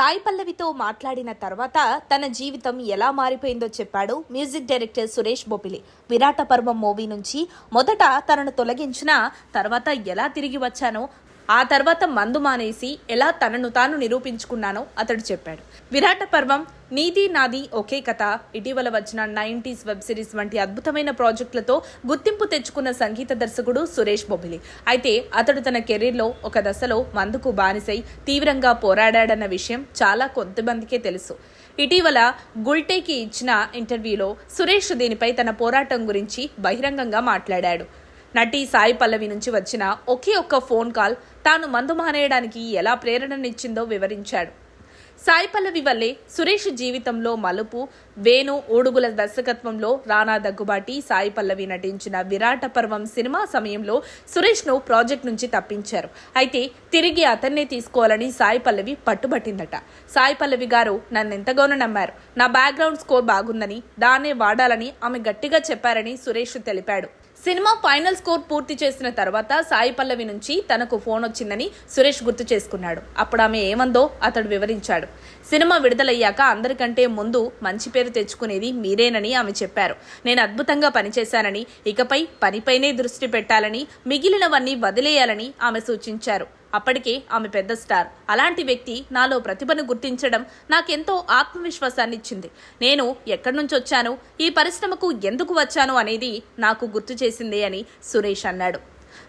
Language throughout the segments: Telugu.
సాయి పల్లవితో మాట్లాడిన తర్వాత తన జీవితం ఎలా మారిపోయిందో చెప్పాడు music director Suresh Bobbili Virata Parvam movie నుంచి మొదట తనను తొలగించిన తర్వాత ఎలా తిరిగి వచ్చానో ఆ తర్వాత మందు మానేసి ఎలా తనను తాను నిరూపించుకున్నానో అతడు చెప్పాడు. విరాట పర్వం నీది నాది ఒకే కథ. ఇటీవల వచ్చిన నైంటీస్ వెబ్ సిరీస్ వంటి అద్భుతమైన ప్రాజెక్టులతో గుర్తింపు తెచ్చుకున్న సంగీత దర్శకుడు సురేష్ బొబిలి అయితే అతడు తన కెరీర్లో ఒక దశలో మందుకు బానిసై తీవ్రంగా పోరాడాడన్న విషయం చాలా కొంతమందికే తెలుసు. ఇటీవల గుల్టేకి ఇచ్చిన ఇంటర్వ్యూలో సురేష్ దీనిపై తన పోరాటం గురించి బహిరంగంగా మాట్లాడాడు. నటి సాయి పల్లవి నుంచి వచ్చిన ఒకే ఒక్క ఫోన్ కాల్ తాను మందు మానేయడానికి ఎలా ప్రేరణనిచ్చిందో వివరించాడు. సాయి పల్లవి వల్లే సురేష్ జీవితంలో మలుపు వేణు ఓడుగుల దర్శకత్వంలో రానా దగ్గుబాటి సాయి పల్లవి నటించిన విరాట పర్వం సినిమా సమయంలో సురేష్ను ప్రాజెక్ట్ నుంచి తప్పించారు. అయితే తిరిగి అతన్నే తీసుకోవాలని సాయి పల్లవి పట్టుబట్టిందట. సాయి పల్లవి గారు నన్ను ఎంతగానో నమ్మారు. నా బ్యాక్గ్రౌండ్ స్కోర్ బాగుందని దాన్నే వాడాలని ఆమె గట్టిగా చెప్పారని సురేష్ తెలిపాడు. సినిమా ఫైనల్ స్కోర్ పూర్తి చేసిన తర్వాత సాయి పల్లవి నుంచి తనకు ఫోన్ వచ్చిందని సురేష్ గుర్తు చేసుకున్నాడు. అప్పుడు ఆమె ఏమందో అతడు వివరించాడు. సినిమా విడుదలయ్యాక అందరికంటే ముందు మంచి పేరు తెచ్చుకునేది మీరేనని ఆమె చెప్పారు. నేను అద్భుతంగా పనిచేశానని ఇకపై పనిపైనే దృష్టి పెట్టాలని మిగిలినవన్నీ వదిలేయాలని ఆమె సూచించారు. అప్పటికే ఆమె పెద్ద స్టార్. అలాంటి వ్యక్తి నాలో ప్రతిభను గుర్తించడం నాకెంతో ఆత్మవిశ్వాసాన్ని ఇచ్చింది నేను ఎక్కడి నుంచి వచ్చాను? ఈ పరిశ్రమకు ఎందుకు వచ్చాను అనేది నాకు గుర్తు చేసింది అని సురేష్ అన్నాడు.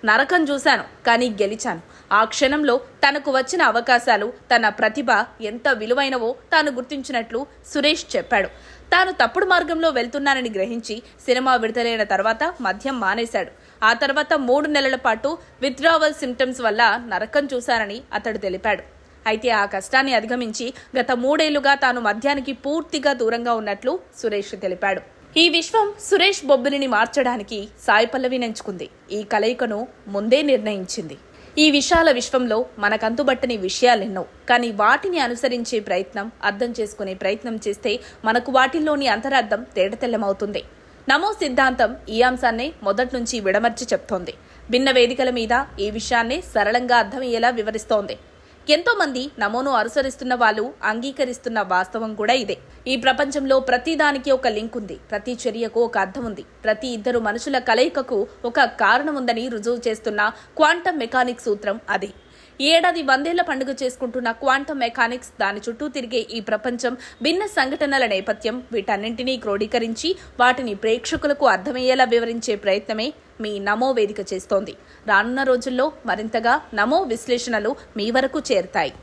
నరకం చూశాను కానీ గెలిచాను. ఆ క్షణంలో తనకు వచ్చిన అవకాశాలు తన ప్రతిభ ఎంత విలువైనవో తాను గుర్తించినట్లు సురేష్ చెప్పాడు. తాను తప్పుడు మార్గంలో వెళ్తున్నానని గ్రహించి సినిమా విడుదలైన తర్వాత మద్యం మానేశాడు. ఆ తర్వాత మూడు నెలల పాటు విత్డ్రావల్ సిమ్టమ్స్ వల్ల నరకం చూశానని అతడు తెలిపాడు. అయితే ఆ కష్టాన్ని అధిగమించి గత మూడేళ్ళుగా తాను మద్యానికి పూర్తిగా దూరంగా ఉన్నట్లు సురేష్ తెలిపాడు. ఈ విశ్వం సురేష్ బొబ్బిలిని మార్చడానికి సాయి పల్లవి ఎంచుకుంది ఈ కలయికను ముందే నిర్ణయించింది. ఈ విశాల విశ్వంలో మనకంతుబట్టని విషయాలెన్నో కానీ వాటిని అనుసరించే ప్రయత్నం అర్థం చేసుకునే ప్రయత్నం చేస్తే మనకు వాటిల్లోని అంతరార్థం తేటతెల్లమవుతుంది. నమో సిద్ధాంతం ఈ అంశాన్ని మొదటి నుంచి విడమర్చి చెప్తోంది. భిన్న వేదికల మీద ఈ విషయాన్ని సరళంగా అర్థమయ్యేలా వివరిస్తోంది. ఎంతోమంది నమోను అనుసరిస్తున్న వాళ్ళు అంగీకరిస్తున్న వాస్తవం కూడా ఇదే. ఈ ప్రపంచంలో ప్రతిదానికి ఒక లింక్ ఉంది. ప్రతి చర్యకు ఒక అర్థం ఉంది. ప్రతి ఇద్దరు మనుషుల కలయికకు ఒక కారణం ఉందని రుజువు చేస్తున్న క్వాంటమ్ మెకానిక్ సూత్రం అదే. ఈ ఏడాది వందేళ్ళ పండుగ చేసుకుంటున్న క్వాంటమ్ మెకానిక్స్ దాని చుట్టూ తిరిగే ఈ ప్రపంచం భిన్న సంఘటనల నేపథ్యం వీటన్నింటినీ క్రోడీకరించి వాటిని ప్రేక్షకులకు అర్థమయ్యేలా వివరించే ప్రయత్నమే మీ నమో వేదిక చేస్తోంది. రానున్న రోజుల్లో మరింతగా నమో విశ్లేషణలు మీ వరకు చేరుతాయి.